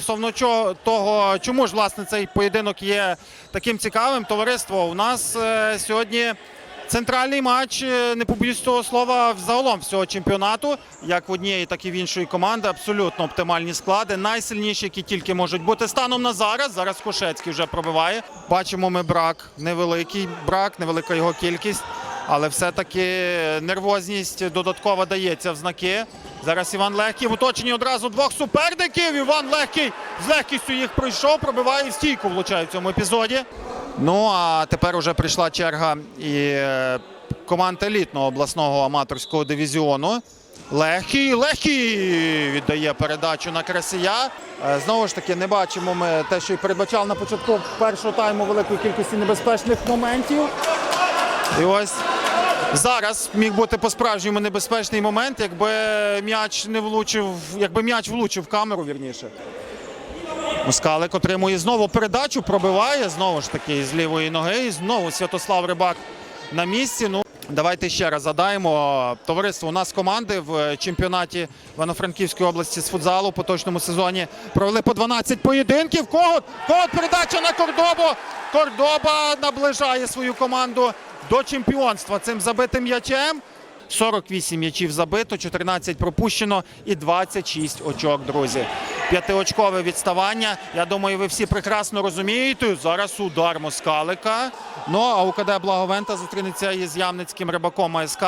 Стосовно того, чому ж власне цей поєдинок є таким цікавим, товариство, у нас е, сьогодні центральний матч, е, не побоюсь цього слова, взагалом всього чемпіонату, як в однієї, так і в іншої команди. Абсолютно оптимальні склади, найсильніші, які тільки можуть бути. Станом на зараз. Зараз Кошецький вже пробиває. Бачимо, ми брак, невеликий брак, невелика його кількість. Але все-таки нервозність додаткова дається в знаки. Зараз Іван Легкий в оточенні одразу двох суперників. Іван Легкий з легкістю їх пройшов, пробиває стійку, влучає в цьому епізоді. Ну а тепер уже прийшла черга і е, команд елітного обласного аматорського дивізіону. Легкий, легкий віддає передачу на красія. Е, Знову ж таки, не бачимо ми те, що і передбачав на початку першого тайму великої кількості небезпечних моментів. І ось зараз міг бути по-справжньому небезпечний момент, якби м'яч не влучив, якби м'яч влучив в камеру, вірніше. Москалик отримує знову передачу, пробиває знову ж таки з лівої ноги. І знову Святослав Рибак на місці. Ну, давайте ще раз задаємо. Товариство, у нас команди в чемпіонаті Івано-Франківської області з футзалу у поточному сезоні провели по 12 поєдинків. Когот, когот передача на Кордобу. Кордоба наближає свою команду до чемпіонства цим забитим м'ячем. 48 м'ячів забито, 14 пропущено і 26 очок, друзі. П'ятиочкове відставання. Я думаю, ви всі прекрасно розумієте. Зараз удар Москалика. Ну а УКД Благовента зустрінеться із Ямницьким рибаком АСК.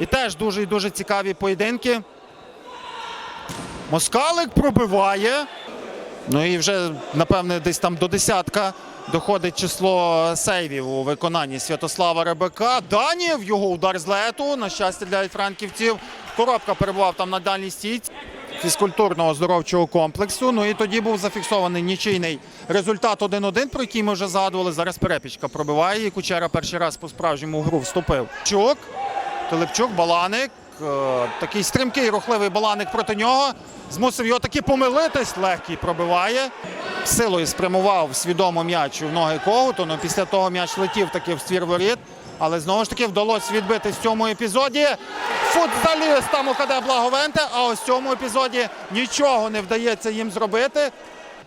І теж дуже і дуже цікаві поєдинки. Москалик пробиває. Ну і вже, напевне, десь там до десятка доходить число сейвів у виконанні Святослава Ребека. Данів, його удар з лету. На щастя для франківців. Коробка перебував там на дальній стійці фізкультурного оздоровчого комплексу. Ну і тоді був зафіксований нічийний результат 1-1, про який ми вже згадували. Зараз перепічка пробиває. І Кучера перший раз по справжньому гру вступив. Чук, Телепчук, Баланик. Е, Такий стрімкий рухливий баланик проти нього. Змусив його таки помилитись. Легкий пробиває. Силою спрямував свідомо м'яч в ноги Когуту. Ну, після того м'яч летів таки в ствір воріт. Але знову ж таки вдалося відбити в цьому епізоді. Футболістам УКД Благовенте, а ось в цьому епізоді нічого не вдається їм зробити.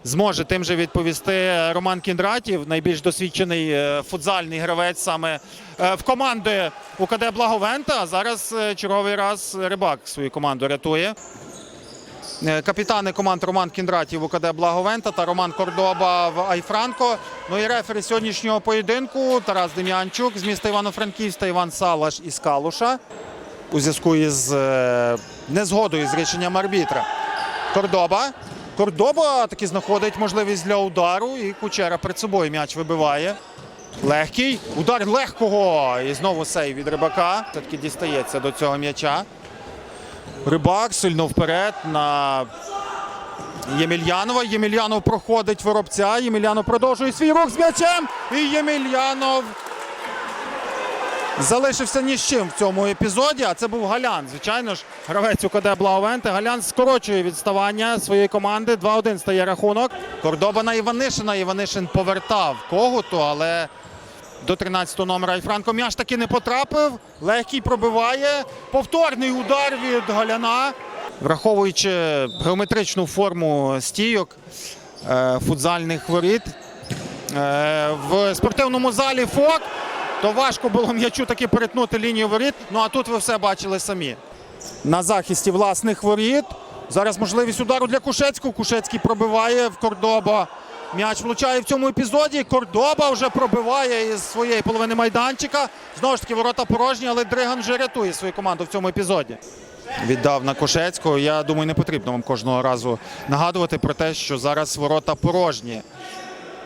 Зможе тим же відповісти Роман Кіндратів, найбільш досвідчений е, футзальний гравець саме е, в команди УКД Благовента. А зараз е, черговий раз рибак свою команду рятує. Е, Капітани команд Роман Кіндратів УКД Благовента та Роман Кордоба в Айфранко. Ну і рефері сьогоднішнього поєдинку Тарас Дем'янчук з міста Івано-Франківськ та Іван Салаш із Калуша у зв'язку із е, незгодою з рішенням арбітра. Кордоба. Кордоба таки знаходить можливість для удару. І Кучера перед собою м'яч вибиває. Легкий. Удар легкого. І знову сейв від рибака. Все-таки дістається до цього м'яча. Рибак сильно вперед на Ємельянова. Ємельянов проходить воробця. Ємельянов продовжує свій рух з м'ячем. І Ємельянов залишився ні з чим в цьому епізоді. А це був Галян. Звичайно ж, гравець УКД Благовенти. Галян скорочує відставання своєї команди. 2-1 стає рахунок. Кордоба на Іванишина. Іванишин повертав когуту, але до 13-го номера і Франко м'яч таки не потрапив. Легкий пробиває. Повторний удар від Галяна. Враховуючи геометричну форму стійок е, футзальних воріт. Е, в спортивному залі ФОК, то важко було м'ячу таки перетнути лінію воріт. Ну а тут ви все бачили самі. На захисті власних воріт. Зараз можливість удару для Кушецького. Кушецький пробиває в Кордоба. М'яч влучає в цьому епізоді. Кордоба вже пробиває із своєї половини майданчика. Знову ж таки, ворота порожні, але Дриган вже рятує свою команду в цьому епізоді. Віддав на Кошецького. Я думаю, не потрібно вам кожного разу нагадувати про те, що зараз ворота порожні.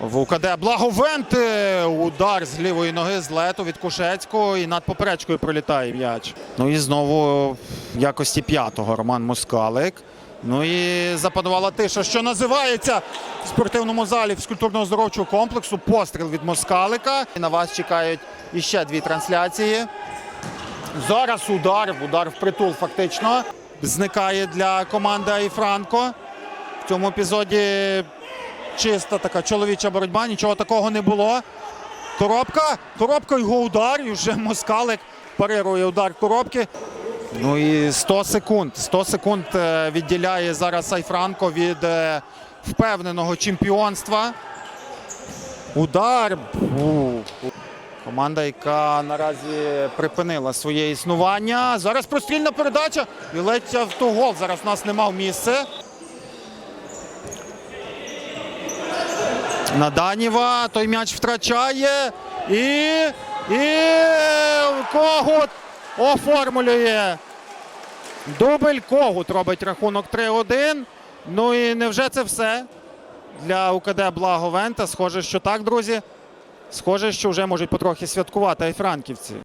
В УКД Благовенти. Удар з лівої ноги з лету від Кушецького і над поперечкою пролітає м'яч. Ну і знову в якості п'ятого Роман Москалик. Ну і запанувала тиша, що називається в спортивному залі фізкультурно-оздоровчого комплексу. Постріл від Москалика. І на вас чекають іще дві трансляції. Зараз удар, удар в притул фактично. Зникає для команди Айфранко. В цьому епізоді чиста така чоловіча боротьба, нічого такого не було. Коробка, коробка його удар, і вже москалик парирує удар коробки. Ну і 100 секунд. 100 секунд е, відділяє зараз Айфранко від е, впевненого чемпіонства. Удар. Команда, яка наразі припинила своє існування. Зараз прострільна передача. І ледь автогол. Зараз у нас не мав місце. Наданіва. Той м'яч втрачає. І. І Когут оформлює. Дубль Когут робить рахунок 3-1. Ну і невже це все для УКД Благовента? Схоже, що так, друзі. Схоже, що вже можуть потрохи святкувати і франківці.